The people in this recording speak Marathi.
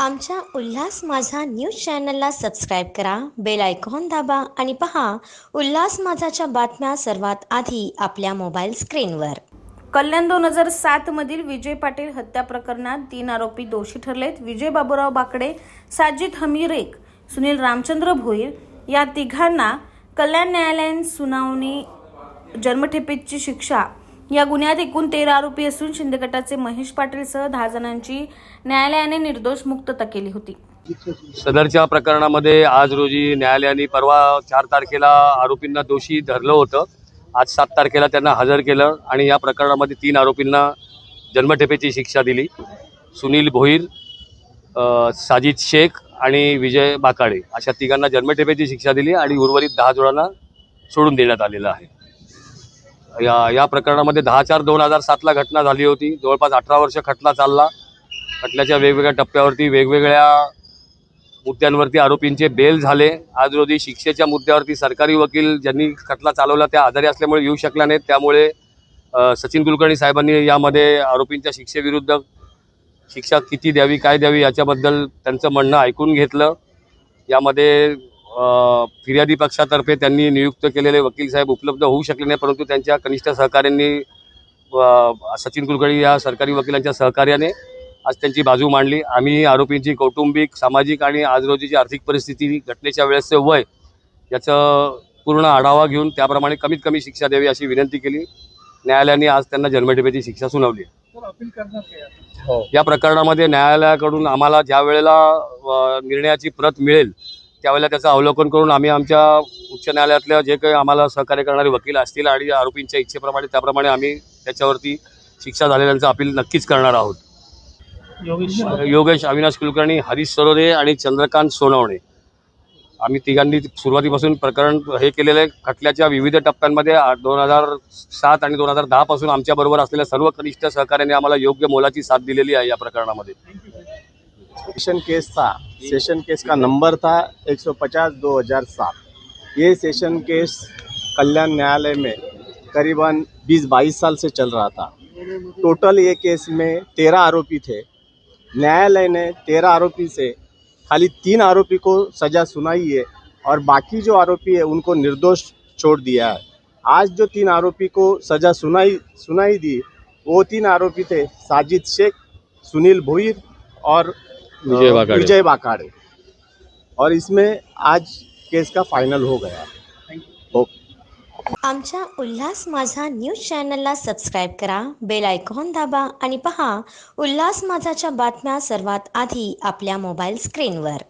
आमच्या उल्हास माझा न्यूज चॅनलला सबस्क्राईब करा बेल आयकॉन दाबा आणि पहा उल्हास माझाच्या बातम्या सर्वात आधी आपल्या मोबाईल स्क्रीनवर. कल्याण दोन हजार सात मधील विजय पाटील हत्या प्रकरणात तीन आरोपी दोषी ठरलेत. विजय बाबूराव बाकडे साजिद हमीरेक सुनील रामचंद्र भोईर या तिघांना कल्याण न्यायालयाने सुनावणी जन्मठेपेची शिक्षा या गुन्ह्यात एकूण तेरा आरोपी असून शिंदे गटाचे महेश पाटीलसह दहा जणांची न्यायालयाने निर्दोष मुक्तता केली होती. सदरच्या प्रकरणामध्ये आज रोजी न्यायालयाने परवा चार तारखेला आरोपींना दोषी धरलं होतं. आज सात तारखेला त्यांना हजर केलं आणि या प्रकरणामध्ये तीन आरोपींना जन्मठेपेची शिक्षा दिली. सुनील भोईर साजिद शेख आणि विजय बाकाडे अशा तिघांना जन्मठेपेची शिक्षा दिली आणि उर्वरित दहा जणांना सोडून देण्यात आलेलं आहे. या या प्रकरणामध्ये दहा चार दोन हजार सातला घटना झाली होती. जवळपास अठरा वर्ष खटला चालला. खटल्याच्या वेगवेगळ्या टप्प्यावरती वेगवेगळ्या मुद्द्यांवरती आरोपींचे बेल झाले. आज रोजी शिक्षेच्या मुद्द्यावरती सरकारी वकील ज्यांनी खटला चालवला त्या आजारी असल्यामुळे येऊ शकल्या नाहीत. त्यामुळे सचिन कुलकर्णी साहेबांनी यामध्ये आरोपींच्या शिक्षेविरुद्ध शिक्षा किती द्यावी काय द्यावी याच्याबद्दल त्यांचं म्हणणं ऐकून घेतलं. यामध्ये फिर्यादी पक्षातर्फे त्यांनी नियुक्त केलेले वकील साहेब उपलब्ध होऊ शकले नाही परंतु त्यांच्या कनिष्ठ सहकाऱ्यांनी सचिन कुलकर्णी या सरकारी वकिलांच्या सहकार्याने आज त्यांची बाजू मांडली. आम्ही आरोपींची कौटुंबिक सामाजिक आणि आज रोजीची आर्थिक परिस्थिती घटनेच्या वेळेसचे वय याचं पूर्ण आढावा घेऊन त्याप्रमाणे कमीत कमी शिक्षा द्यावी अशी विनंती केली. न्यायालयाने आज त्यांना जन्मठेपेची शिक्षा सुनावली. या प्रकरणामध्ये न्यायालयाकडून आम्हाला ज्या वेळेला निर्णयाची प्रत मिळेल त्यावेळेला त्याचं अवलोकन करून आम्ही आमच्या उच्च न्यायालयातल्या जे काही आम्हाला सहकार्य करणारे वकील असतील आणि आरोपींच्या इच्छेप्रमाणे त्याप्रमाणे आम्ही त्याच्यावरती शिक्षा झालेल्यांचं अपील नक्कीच करणार आहोत. योगेश अविनाश कुलकर्णी हरीश सरोदे आणि चंद्रकांत सोनवणे. आम्ही तिघांनी सुरुवातीपासून प्रकरण हे केलेलं आहे. खटल्याच्या विविध टप्प्यांमध्ये दोन हजार सात आणि दोन हजार दहापासून आमच्याबरोबर असलेल्या सर्व कनिष्ठ सहकार्याने आम्हाला योग्य मोलाची साथ दिलेली आहे या प्रकरणामध्ये. सेशन केस था सेशन केस का नंबर था 150 2007 ये सेशन केस कल्याण न्यायालय में करीबन 20-22 साल से चल रहा था। टोटल ये केस में तेरह आरोपी थे। न्यायालय ने तेरह आरोपी से खाली तीन आरोपी को सज़ा सुनाई है और बाकी जो आरोपी है उनको निर्दोष छोड़ दिया है। आज जो तीन आरोपी को सज़ा सुनाई सुनाई दी, वो तीन आरोपी थे साजिद शेख, सुनील भोईर और विजय बाकाड़े। विजय बाकाड़े। और इसमें आज केस का फाइनल हो गया। ओके आमच्या उल्हास माझा न्यूज चॅनलला सबस्क्राईब करा बेल आयकॉन दाबा आणि पहा उल्हास माझाच्या बातम्या सर्वात आधी आपल्या मोबाईल स्क्रीनवर